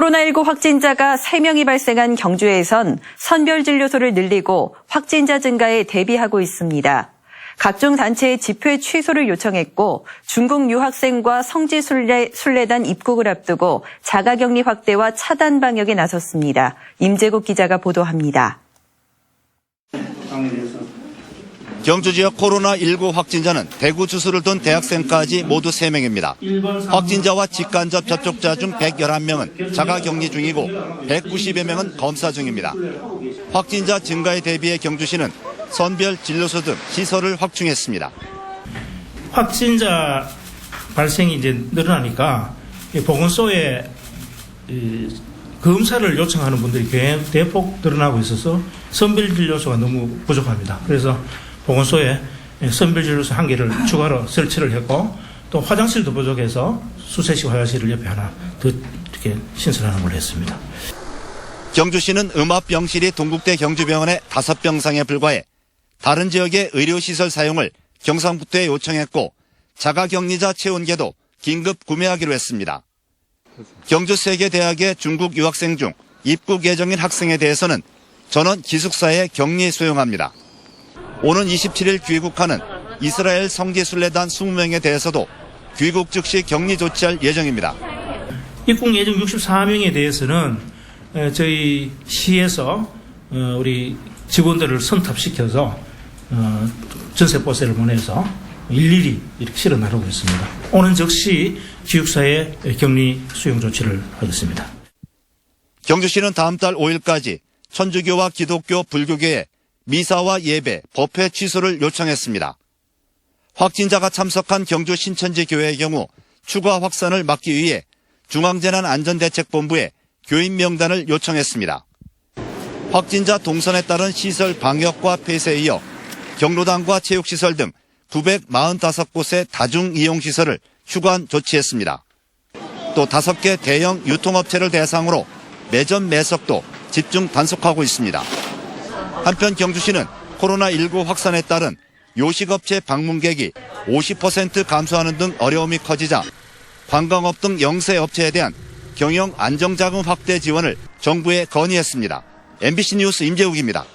코로나19 확진자가 3명이 발생한 경주에선 선별진료소를 늘리고 확진자 증가에 대비하고 있습니다. 각종 단체의 집회 취소를 요청했고 중국 유학생과 성지 순례, 순례단 입국을 앞두고 자가격리 확대와 차단 방역에 나섰습니다. 임재국 기자가 보도합니다. 경주 지역 코로나19 확진자는 대구 주소를 둔 대학생까지 모두 3명입니다. 확진자와 직간접 접촉자 중 111명은 자가 격리 중이고 190여 명은 검사 중입니다. 확진자 증가에 대비해 경주시는 선별 진료소 등 시설을 확충했습니다. 확진자 발생이 이제 늘어나니까 이 보건소에 이 검사를 요청하는 분들이 꽤 대폭 늘어나고 있어서 선별 진료소가 너무 부족합니다. 그래서 보건소에 선별진료소 한 개를 추가로 설치를 했고 또 화장실도 부족해서 수세식 화장실을 옆에 하나 더 이렇게 신설하는 걸 했습니다. 경주시는 음압병실이 동국대 경주병원의 5병상에 불과해 다른 지역의 의료시설 사용을 경상북도에 요청했고 자가격리자 채운계도 긴급 구매하기로 했습니다. 경주 세계대학의 중국 유학생 중 입국 예정인 학생에 대해서는 전원 기숙사에 격리 수용합니다. 오는 27일 귀국하는 이스라엘 성지순례단 20명에 대해서도 귀국 즉시 격리 조치할 예정입니다. 입국 예정 64명에 대해서는 에, 저희 시에서 어, 우리 직원들을 선탑시켜서 어, 전세 보세를 보내서 일일이 이렇게 실어 나르고 있습니다. 오는 즉시 기숙사에 격리 수용 조치를 하겠습니다. 경주시는 다음 달 5일까지 천주교와 기독교, 불교계에 미사와 예배, 법회 취소를 요청했습니다. 확진자가 참석한 경주 신천지 교회의 경우 추가 확산을 막기 위해 중앙재난안전대책본부에 교인 명단을 요청했습니다. 확진자 동선에 따른 시설 방역과 폐쇄에 이어 경로당과 체육시설 등 945곳의 다중이용시설을 휴관 조치했습니다. 또 5개 대형 유통업체를 대상으로 매점 매석도 집중 단속하고 있습니다. 한편 경주시는 코로나19 확산에 따른 요식업체 방문객이 50% 감소하는 등 어려움이 커지자 관광업 등 영세 업체에 대한 경영 안정자금 확대 지원을 정부에 건의했습니다. MBC 뉴스 임재욱입니다.